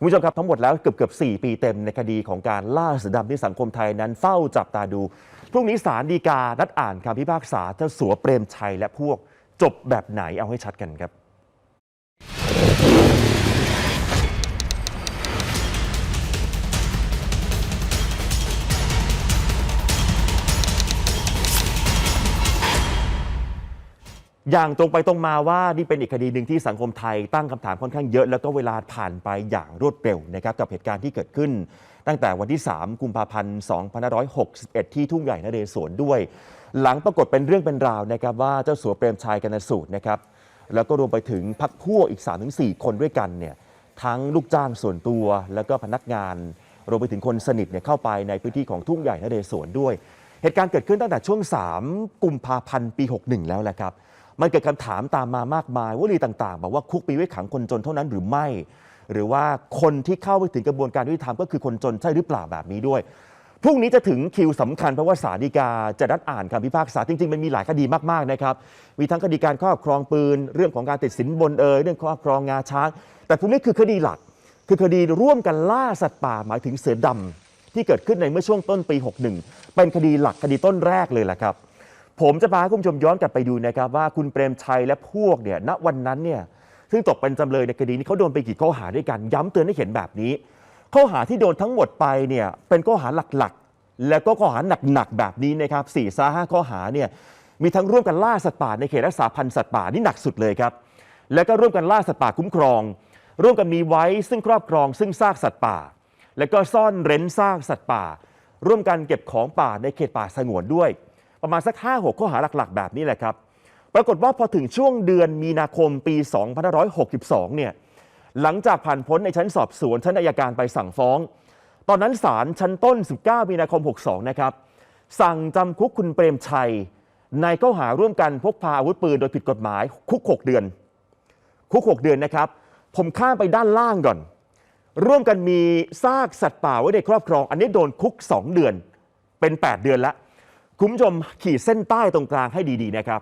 คุณผู้ชมครับทั้งหมดแล้วเกือบเกือบ4ปีเต็มในคดีของการล่าเสือดำที่สังคมไทยนั้นเฝ้าจับตาดู พรุ่งนี้ศาลฎีกา นัดอ่านคำพิพากษาเจ้าสัวเปรมชัยและพวกจบแบบไหนเอาให้ชัดกันครับ อย่างตรงไปตรงมาว่านี่เป็นอีกคดีหนึ่งที่สังคมไทยตั้งคำถามค่อนข้างเยอะ แล้วก็เวลาผ่านไปอย่างรวดเร็วนะครับกับเหตุการณ์ที่เกิดขึ้น ตั้งแต่วันที่ 3 กุมภาพันธ์ 2561 ที่ทุ่งใหญ่นเรศวรด้วย หลังปรากฏเป็นเรื่องเป็นราวนะครับว่าเจ้าสัวเปรมชัยกนสูตรนะครับแล้วก็รวมไปถึงพักพวกอีก 3-4 คนด้วยกันเนี่ยทั้งลูกจ้างส่วนตัวแล้วก็พนักงานรวมไปถึงคนสนิทเนี่ยเข้าไปในพื้นที่ของทุ่งใหญ่นเรศวรด้วย เหตุการณ์เกิดขึ้นตั้งแต่ช่วง 3 กุมภาพันธ์ปี 61 แล้วแหละครับ มันเกิดคำถามตามมามากมายวลีต่างๆ บอกว่าคุกปีไว้ขังคนจนเท่านั้นหรือไม่ หรือว่าคนที่เข้าไปถึงกระบวนการยุติธรรมก็คือคนจนใช่หรือเปล่าแบบนี้ด้วยพรุ่งนี้จะถึงคิวสำคัญเพราะว่าศาลฎีกาจะนัดอ่านคำพิพากษาจริงๆ มันมีหลายคดีมากๆนะครับ มีทั้งคดีการครอบครองปืน เรื่องของการติดสินบนเอยเรื่องครอบครองงาช้าง แต่พรุ่งนี้คือคดีหลัก คือคดีร่วมกันล่าสัตว์ป่าหมายถึงเสือดำที่เกิดขึ้นในเมื่อช่วงต้นปี 61 เป็นคดีหลักคดีต้นแรกเลยแหละครับ ผมจะพาคุณผู้ชมย้อนกลับไปดูนะครับว่าคุณเปรมชัยและพวกเนี่ยณวันนั้นเนี่ยซึ่งตกเป็นจำเลยในคดีนี้เขาโดนไปกี่ข้อหาด้วยกันย้ำเตือนให้เห็นแบบนี้ ข้อหาที่โดนทั้งหมดไปเนี่ยเป็นข้อหาหลักๆ แล้วก็ข้อหาหนักๆแบบนี้นะครับสี่ซาห้าข้อหาเนี่ยมีทั้งร่วมกันล่าสัตว์ป่าในเขตรักษาพันธุ์สัตว์ป่านี่หนักสุดเลยครับแล้วก็ร่วมกันล่าสัตว์ป่าคุ้มครอง ร่วมกันมีไว้ซึ่งครอบครอง ซึ่งซากสัตว์ป่า แล้วก็ซ่อนเร้นซากสัตว์ป่า ร่วมกันเก็บของป่าในเขตป่าสงวนด้วย ประมาณสัก 5 6 ข้อหาหลักๆ แบบนี้แหละครับ ปรากฏว่าพอถึงช่วงเดือนมีนาคมปี 2562 เนี่ยหลังจากผ่านพ้นในชั้นสอบสวนชั้นอายการไปสั่งฟ้อง ตอนนั้นศาลชั้นต้น 19 มีนาคม 62 นะครับ สั่งจำคุกคุณเปรมชัย ในข้อหาร่วมกันพกพาอาวุธปืนโดยผิดกฎหมาย คุก 6 เดือน คุก 6 เดือนนะครับ ผมข้ามไปด้านล่างก่อน ร่วมกันมีซากสัตว์ป่าไว้ในครอบครอง อันนี้โดนคุก 2 เดือน เป็น 8 เดือนล้ว คุณผู้ชมขีดเส้นใต้ตรงกลางให้ดีๆนะครับ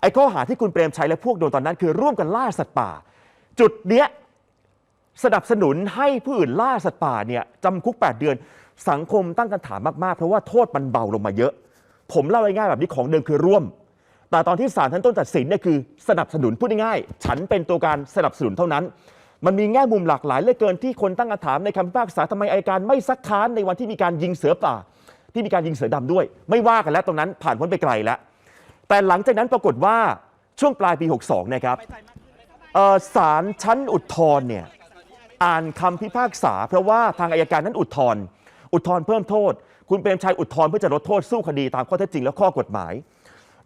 ไอ้ข้อหาที่คุณเปรมชัยและพวกโดนตอนนั้น คือร่วมกันล่าสัตว์ป่า จุดเนี้ยสนับสนุนให้ผู้อื่นล่าสัตว์ป่าเนี่ยจำคุก 8 เดือน สังคมตั้งคำถามมาก ๆ เพราะว่าโทษมันเบาลงมาเยอะ ผมเล่าง่ายๆแบบนี้ของเดิมคือร่วม แต่ตอนที่ศาลท่านต้นตัดสินเนี่ยคือสนับสนุนพูดง่ายๆฉันเป็นตัวการสนับสนุนเท่านั้น มันมีแง่มุมหลากหลายเหลือเกินที่คนตั้งคำถามในคำพิพากษาทำไมอายการไม่ซักค้านในวันที่มีการยิงเสือป่า ที่มีการยิงเสือดำด้วย ไม่ว่ากันแล้วตรงนั้นผ่านพ้นไปไกลแล้ว แต่หลังจากนั้นปรากฏว่าช่วงปลายปี 62 นะครับศาลชั้นอุทธรณ์เนี่ยอ่านคำพิพากษา เพราะว่าทางอายการนั้นอุทธรณ์อุทธรณ์เพิ่มโทษ คุณเปรมชัยอุทธรณ์เพื่อจะลดโทษสู้คดีตามข้อเท็จจริงและข้อกฎหมาย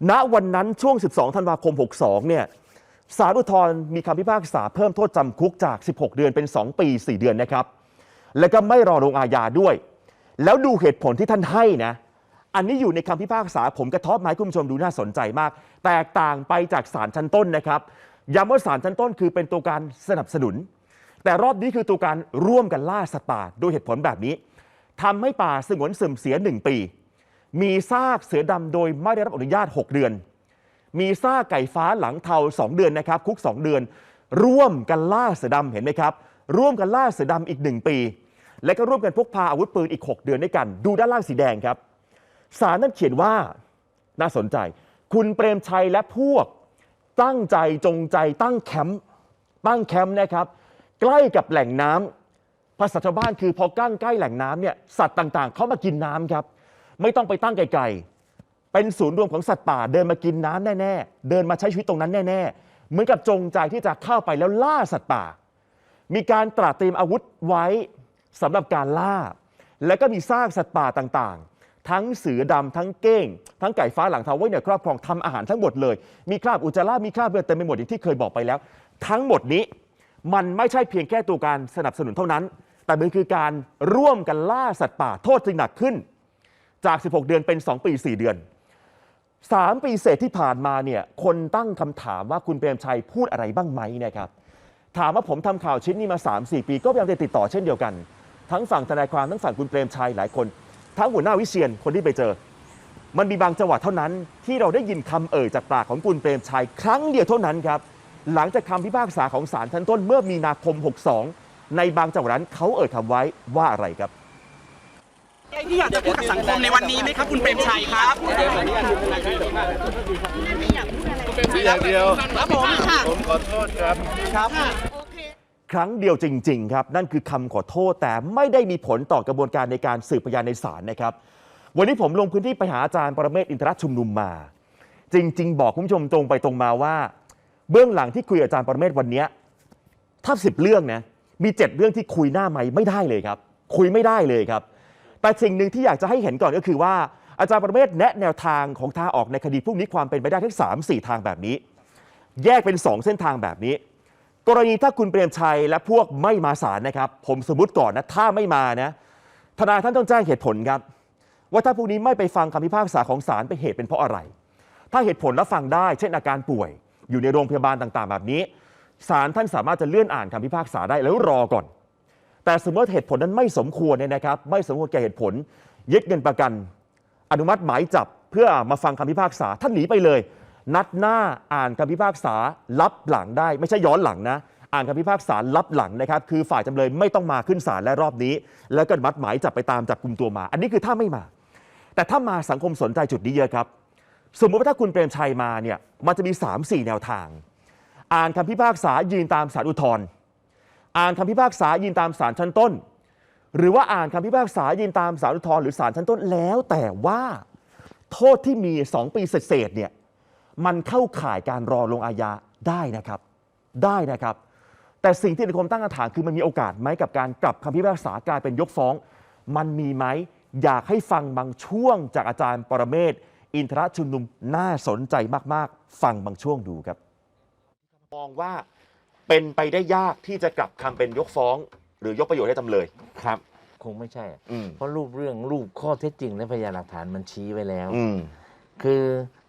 ณวันนั้นช่วง 12 ธันวาคม 62 เนี่ยศาลอุทธรณ์มีคำพิพากษาเพิ่มโทษจำคุกจาก 16 เดือนเป็น 2 ปี 4 เดือนนะครับ แล้วก็ไม่รอลงอาญาด้วย แล้วดูเหตุผลที่ท่านให้นะ อันนี้อยู่ในคำพิพากษาผมกระทบไมาให้คุณผู้ชมดูน่าสนใจมาก แตกต่างไปจากศาลชั้นต้นนะครับย้ำว่าศาลชั้นต้นคือเป็นตัวการสนับสนุน แต่รอบนี้คือตัวการร่วมกันล่าสัตว์ป่าโดยเหตุผลแบบนี้ทำให้ป่าสงวนเสื่อมเสีย1ปี มีซากเสือดำโดยไม่ได้รับอนุญาต 6 เดือน มีซากไก่ฟ้าหลังเทา 2 เดือนนะครับคุก 2 เดือน ร่วมกันล่าเสือดำเห็นไหมครับ ร่วมกันล่าเสือดำอีก 1 ปี และก็ร่วมกันพกพาอาวุธปืนอีก 6 เดือนด้วยกัน ดูด้านล่างสีแดงครับสารนั้นเขียนว่าน่าสนใจ คุณเปรมชัยและพวกตั้งใจจงใจตั้งแคมป์ตั้งแคมป์นะครับ ใกล้กับแหล่งน้ำภาษาชาวบ้านคือพอกั้งใกล้แหล่งน้ำเนี่ยสัตว์ต่างๆ เขามากินน้ำครับ ไม่ต้องไปตั้งไกลๆ เป็นศูนย์รวมของสัตว์ป่าเดินมากินน้ำแน่ๆ เดินมาใช้ชีวิตตรงนั้นแน่ๆ เหมือนกับจงใจที่จะเข้าไปแล้วล่าสัตว์ป่า มีการตระเตรียมอาวุธไว้ สำหรับการล่า และก็มีซากสัตว์ป่าต่างๆ ทั้งเสือดำทั้งเก้ง ทั้งไก่ฟ้าหลังเทาไว้ในครอบครองทำอาหารทั้งหมดเลย มีคราบอุจจาระมีคราบเลือดเต็มไปหมดอย่างที่เคยบอกไปแล้ว ทั้งหมดนี้มันไม่ใช่เพียงแค่ตัวการสนับสนุนเท่านั้น แต่มันคือการร่วมกันล่าสัตว์ป่าโทษจึงหนักขึ้น จาก 16 เดือนเป็น 2 ปี 4 เดือน 3 ปีเศษที่ผ่านมาเนี่ยคนตั้งคำถามว่าคุณเปรมชัยพูดอะไรบ้างไหมนะครับถามว่าผมทำข่าวชิ้นนี้มา 3-4 ปี ก็พยายามจะติดต่อเช่นเดียวกัน ทั้งฝั่งทนายความทั้งฝั่งคุณเปรมชัยหลายคน ทั้งหัวหน้าวิเชียนคนที่ไปเจอ มันมีบางจังหวะเท่านั้น ที่เราได้ยินคำเอ่ยจากปากของคุณเปรมชัยครั้งเดียวเท่านั้นครับหลังจากคำพิพากษาของศาลชั้นต้นเมื่อมีนาคม 62 ในบางจังหวัดนั้นเขาเอ่ยคำไว้ว่าอะไรครับที่อยากจะพูดกับสังคมในวันนี้ไหมครับ คุณเปรมชัยครับอย่างเดียวครับผมค่ะผมขอโทษครับครับ ครั้งเดียวจริง ๆ ครับ นั่นคือคำขอโทษแต่ไม่ได้มีผลต่อกระบวนการในการสืบพยานในศาลนะครับ วันนี้ผมลงพื้นที่ไปหาอาจารย์ปรเมศอินทรชุมนุมมา จริง ๆ บอกคุณผู้ชมตรงไปตรงมาว่า เบื้องหลังที่คุยอาจารย์ปรเมศวร์วันนี้ถ้าสิบเรื่องนะมีเจ็ดเรื่องที่คุยหน้าไม้ไม่ได้เลยครับ คุยไม่ได้เลยครับ แต่สิ่งหนึ่งที่อยากจะให้เห็นก่อนก็คือว่าอาจารย์ประเมศแนะแนวทางของทางออกในคดีพวกนี้ความเป็นไปได้ทั้ง3 4 ทางแบบนี้ แยกเป็น 2 เส้นทางแบบนี้ กรณีถ้าคุณเปรมชัยและพวกไม่มาศาลนะครับ ผมสมมติก่อนนะถ้าไม่มานะทนายท่านต้องแจ้งเหตุผลครับ ว่าถ้าพวกนี้ไม่ไปฟังคำพิพากษาของศาลเป็นเหตุเป็นเพราะอะไร ถ้าเหตุผลแล้วฟังได้ เช่นอาการป่วย อยู่ในโรงพยาบาลต่างๆ แบบนี้ศาลท่านสามารถจะเลื่อนอ่านคำพิพากษาได้แล้วรอก่อน แต่สมมติเหตุผลนั้นไม่สมควรเนี่ยนะครับ ไม่สมควรแก่เหตุผลยึดเงินประกัน อนุมัติหมายจับเพื่อมาฟังคำพิพากษาท่านหนีไปเลย นัดหน้าอ่านคำพิพากษารับหลังได้ ไม่ใช่ย้อนหลังนะ อ่านคำพิพากษารับหลังนะครับ คือฝ่ายจำเลยไม่ต้องมาขึ้นศาลและรอบนี้ แล้วก็มัติหมายจับไปตามจับกลุ่มตัวมา อันนี้คือถ้าไม่มา แต่ถ้ามาสังคมสนใจจุดนี้เยอะครับ สมมติว่าถ้าคุณเปรมชัยมาเนี่ยมันจะมี 3-4 แนวทาง อ่านคำพิพากษายืนตามสารอุทธรณ์อ่านคำพิพากษายืนตามศาลชั้นต้น หรือว่าอ่านคำพิพากษายืนตามศาลอุทธรณ์หรือศาลชั้นต้นแล้วแต่ว่า โทษที่มี 2 ปีเศษเนี่ย มันเข้าข่ายการรอลงอาญาได้นะครับ ได้นะครับ แต่สิ่งที่สังคมตั้งคำถามคือมันมีโอกาสไหมกับการกลับคำพิพากษากลายเป็นยกฟ้อง มันมีไหมอยากให้ฟังบางช่วงจากอาจารย์ปรเมศวร์อินทรชุมนุมน่าสนใจมาก ๆ ฟังบางช่วงดูครับ มองว่าเป็นไปได้ยากที่จะกลับคำเป็นยกฟ้อง หรือยกประโยชน์ให้จำเลยครับ คงไม่ใช่ อืม เพราะรูปเรื่องรูปข้อเท็จจริงและพยานหลักฐานมันชี้ไว้แล้ว อืม คือ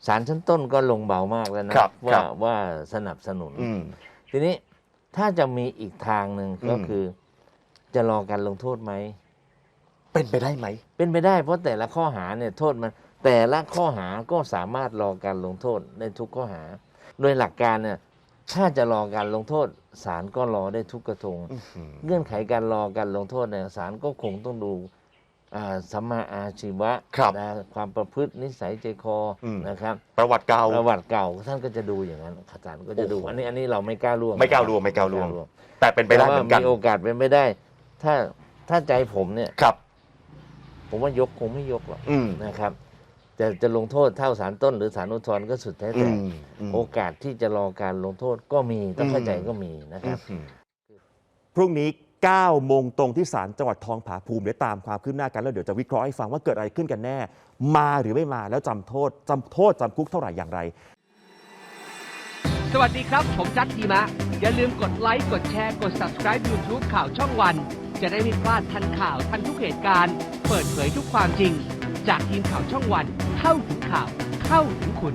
ศาลชั้นต้นก็ลงเบามากแล้วนะครับครัว่าบว่าสนับสนุน อืม ทีนี้ถ้าจะมีอีกทางหนึ่งก็อืม คือ จะรอการลงโทษไหม เป็นไปได้ไหม เป็นไปได้เพราะแต่ละข้อหาเนี่ยโทษมัน แต่ละข้อหาก็สามารถรอการลงโทษในทุกข้อหา โดยหลักการเนี่ยถ้าจะรอการลงโทษศาลก็รอได้ทุกกระทง เงื่อนไขการรอการลงโทษเนี่ยศาลก็คงต้องดูอ่า สัมมาอาชีวะครับนะความประพฤตินิสัยใจคออม นะครับประวัติเก่า ประวัติเก่าท่านก็จะดูอย่างนั้นศาลก็จะดูโอ้โหอันนี้อันนี้เราไม่กล้าล่วงไม่กล้าล่วงไม่กล้าล่วงแต่เป็นไปได้เหมือนกันแต่ว่ามีโอกาสเป็นไม่ได้ ถ้าถ้าใจผมเนี่ย ครับ ผมว่ายกคงไม่ยกหรอกอืมนะครับจะจะลงโทษเท่าศาลต้นหรือศาลอุทธรณ์ก็สุดแท้อืแต่ มอืม โอกาสที่จะรอการลงโทษก็มีต้องเข้าใจอืม ก็มีนะครับอืมพรุ่งนี้ 9โมงตรงที่ศาลจังหวัดทองผาภูมิเดี๋ยวตามความคืบหน้ากัน แล้วเดี๋ยวจะวิเคราะห์ให้ฟังว่าเกิดอะไรขึ้นกันแน่ มาหรือไม่มาแล้วจำโทษจำโทษจำคุกเท่าไหร่อย่างไร สวัสดีครับ ผมจัดทีมะ อย่าลืมกดไลค์ กดแชร์ กด subscribe YouTube ข่าวช่องวัน จะได้ไม่พลาดทันข่าวทันทุกเหตุการณ์ เปิดเผยทุกความจริง จากทีมข่าวช่องวัน เข้าถึงข่าว เข้าถึงคุณ